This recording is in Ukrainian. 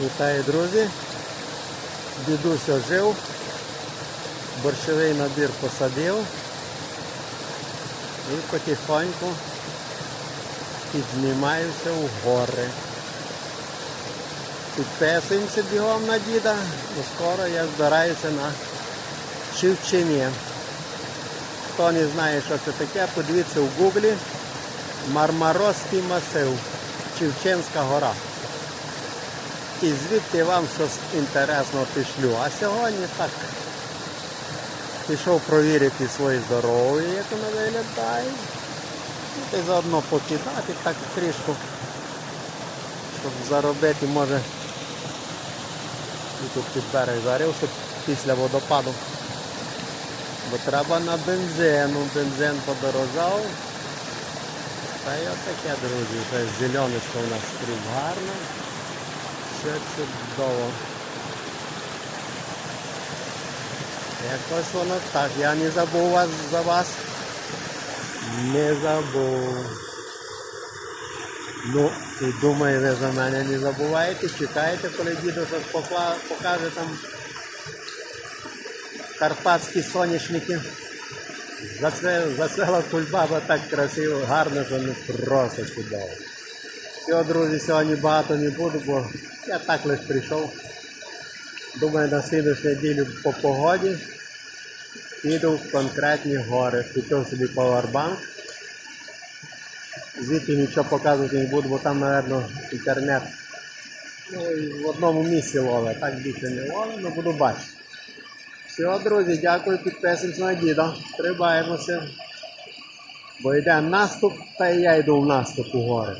Вітаю, друзі. Дідусь ожив. Борщовий набір посадив. І потихоньку підзнімаюся в гори. Підписуємося бігом на діда, бо скоро я збираюся на Чивчині. Хто не знає, що це таке, подивіться в гуглі Мармарозький масив, Чивчинська гора. І звідти вам щось інтересного пішлю. А сьогодні так пішов провірити своє здоров'я, як воно виглядає. І заодно покидати так трішку, щоб заробити, може, і тут під берег зарився після водопаду. Бо треба на бензину, бензин подорожав. Та й отаке, друзі, зеленочко у нас скрізь гарно. Чудово. Якось воно так. Я не забув вас за вас. Не забув. Ну, і думаю, ви за мене не забуваєте, чекаєте, коли діду щось покаже там карпатські соняшники. Зацвела кульбаба так красиво, гарно, що не просто чудово. Все, друзі, сьогодні багато не буду, бо я так лише прийшов. Думаю, на слідуючу неділю по погоді піду в конкретні гори. Купив собі пауербанк. Звідти нічого показувати не буду, бо там, мабуть, інтернет ну, і в одному місці ловить, так більше не ловить, але буду бачити. Все, друзі, дякую, підписуємося на діда. Тримаємося. Бо йде наступ, та і я йду в наступ у гори.